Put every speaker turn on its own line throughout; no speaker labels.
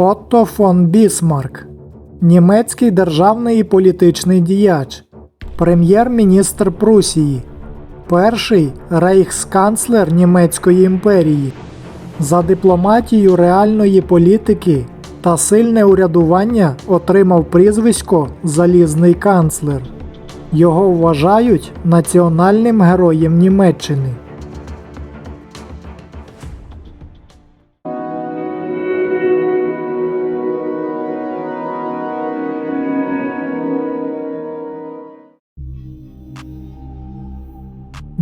Отто фон Бісмарк, німецький державний і політичний діяч, прем'єр-міністр Прусії, перший рейхсканцлер Німецької імперії. За дипломатію реальної політики та сильне урядування отримав прізвисько Залізний канцлер. Його вважають національним героєм Німеччини.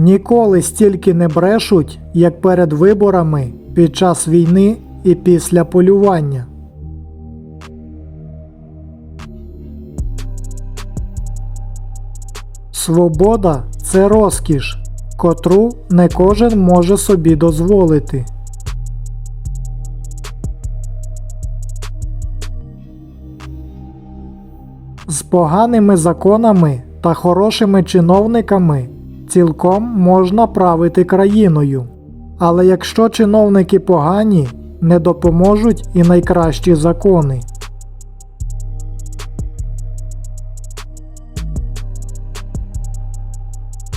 Ніколи стільки не брешуть, як перед виборами, під час війни і після полювання. Свобода це розкіш, котру не кожен може собі дозволити. З поганими законами та хорошими чиновниками цілком можна правити країною. Але якщо чиновники погані, не допоможуть і найкращі закони.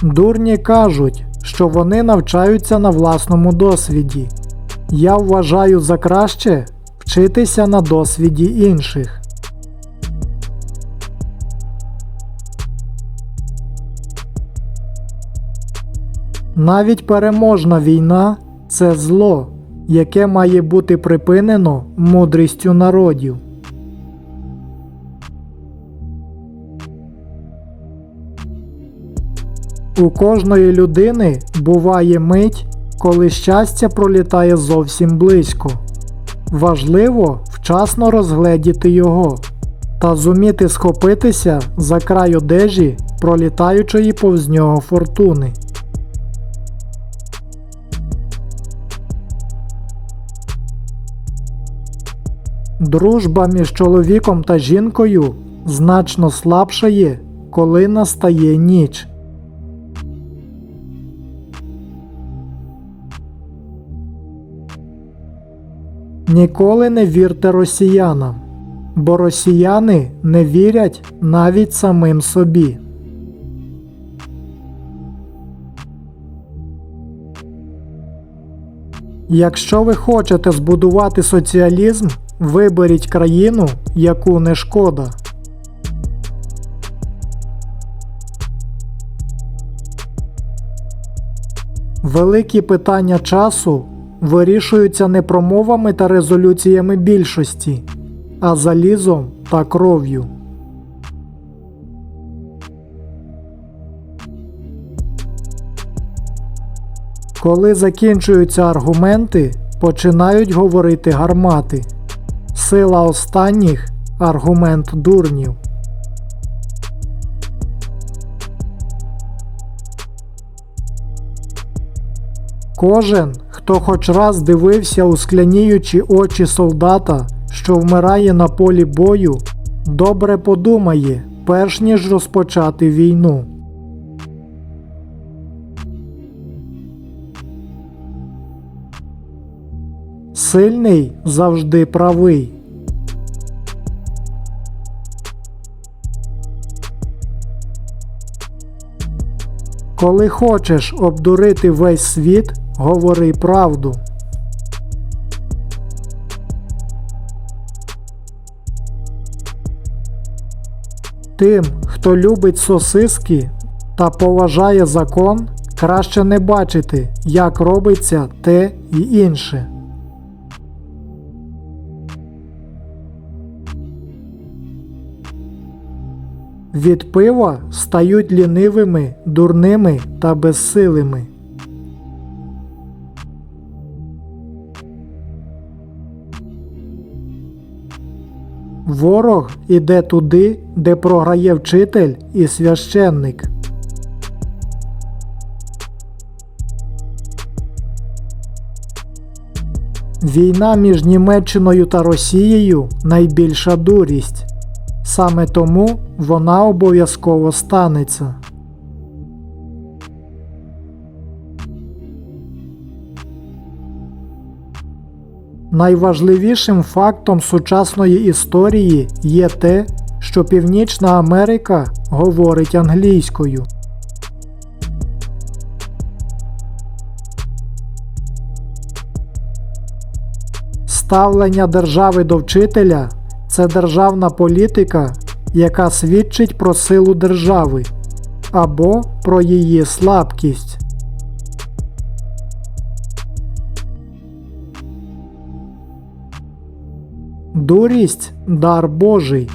Дурні кажуть, що вони навчаються на власному досвіді. Я вважаю за краще вчитися на досвіді інших. Навіть переможна війна це зло, яке має бути припинено мудрістю народів. У кожної людини буває мить, коли щастя пролітає зовсім близько. Важливо вчасно розгледіти його та зуміти схопитися за край одежі, пролітаючої повз нього фортуни. Дружба між чоловіком та жінкою значно слабшає, коли настає ніч. Ніколи не вірте росіянам, бо росіяни не вірять навіть самим собі. Якщо ви хочете збудувати соціалізм, виберіть країну, яку не шкода. Великі питання часу вирішуються не промовами та резолюціями більшості, а залізом та кров'ю. Коли закінчуються аргументи, починають говорити гармати. Сила останніх аргумент дурнів. Кожен, хто хоч раз дивився у скляніючі очі солдата, що вмирає на полі бою, добре подумає, перш ніж розпочати війну. Сильний завжди правий. Коли хочеш обдурити весь світ, говори правду. Тим, хто любить сосиски та поважає закон, краще не бачити, як робиться те і інше. Від пива стають лінивими, дурними та безсилими. Ворог іде туди, де програє вчитель і священник. Війна між Німеччиною та Росією найбільша дурість. Саме тому вона обов'язково станеться. Найважливішим фактом сучасної історії є те, що Північна Америка говорить англійською. Ставлення держави до вчителя це державна політика, яка свідчить про силу держави або про її слабкість. Дурість дар Божий,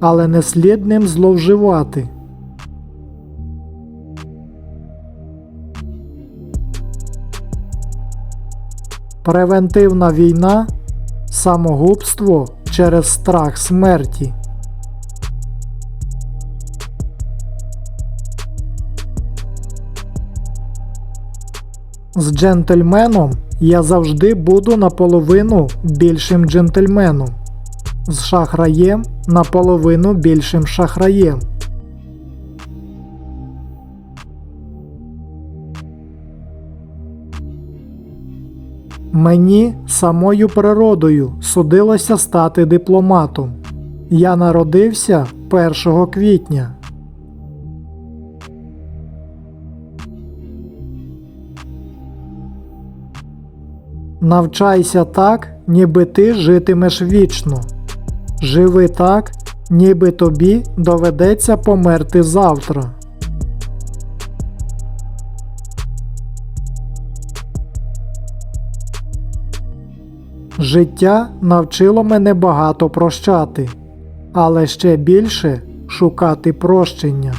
але не слід ним зловживати. Превентивна війна самогубство через страх смерті. З джентльменом я завжди буду наполовину більшим джентльменом. З шахраєм наполовину більшим шахраєм. Мені самою природою судилося стати дипломатом. Я народився 1 квітня. Навчайся так, ніби ти житимеш вічно. Живи так, ніби тобі доведеться померти завтра. Життя навчило мене багато прощати, але ще більше шукати прощення.